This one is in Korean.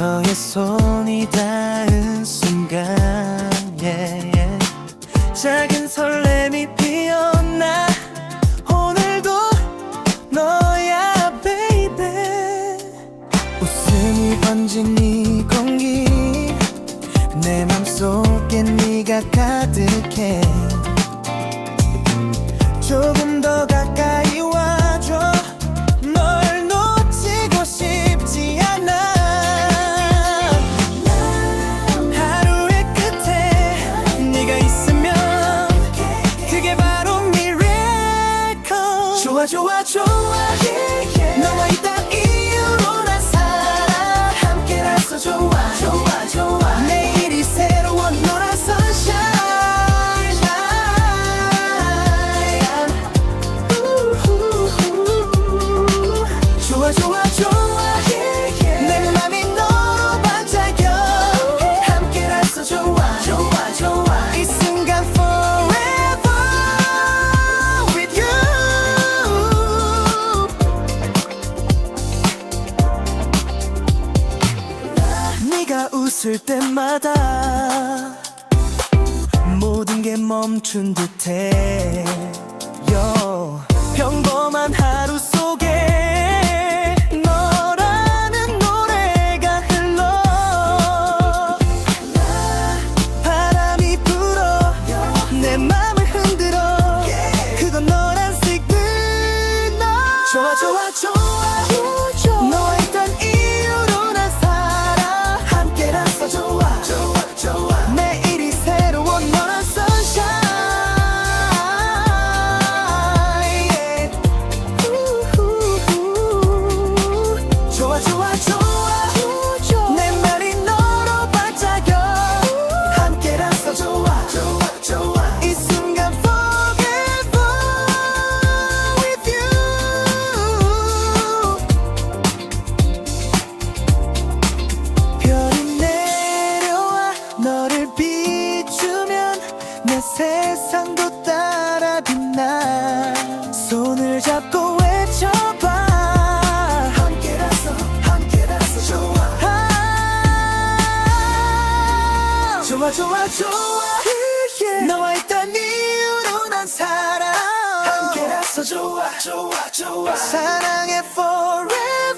너의 손이 닿은 순간 yeah, yeah. 작은 설렘이 피어나 오늘도 너야 baby. 웃음이 번진 이 공기 내 맘속에 네가 가득해. 조금 더 가까이 와. 미래커 좋아 웃을 때마다 모든 게 멈춘 듯해 요. 평범한 하루 속에 너라는 노래가 흘러 바람이 불어 내 맘을 흔들어 그건 너란 시그널 좋아 좋아 좋아 세상도 따라 빛나 손을 잡고 외쳐봐. 함께라서 함께라서 좋아. 아 좋아 좋아. 좋아 너와 있던 이유로 난 살아. 함께라서 좋아 좋아 좋아. 사랑해 forever